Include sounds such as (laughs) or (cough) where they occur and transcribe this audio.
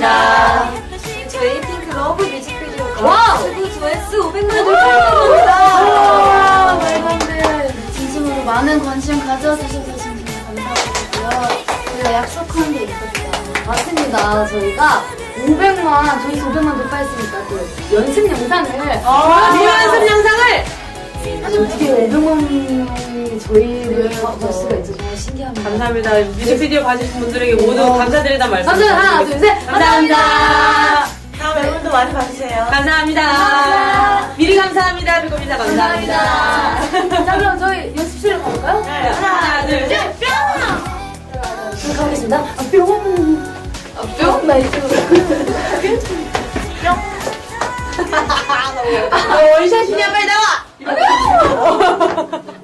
감사합니다. 저희 핑크 러브 뮤직비디오가! 최고 조회수 500만 와, 돌파했습니다. 진심으로 많은 관심 가져주셔서 정말 감사드리고요. 저희가 약속한 게 있었어요. 맞습니다. 저희가 500만, 저희 500만 돌파했으니까 또 연습 영상을. 아, 미완습 영상을 아니, 어떻게 500만 명이 저희를 볼 수가 있죠. 감사합니다. 뮤직비디오 봐주신 분들에게 모두 어. 감사드리다 말씀. 감사합니다. 하나, 둘, 셋. 감사합니다. 다음 앨범도 많이 봐주세요. 감사합니다. 감사합니다. 미리 감사합니다. 그리고 민다 감사합니다. 감사합니다. 자, 그럼 저희 연습실에 가볼까요? 네, 하나, 둘, 셋. 지금 가겠습니다. 아, 뿅. 아, 뿅. 나 이쪽으로. 원샷이냐 빨리 나와. (laughs)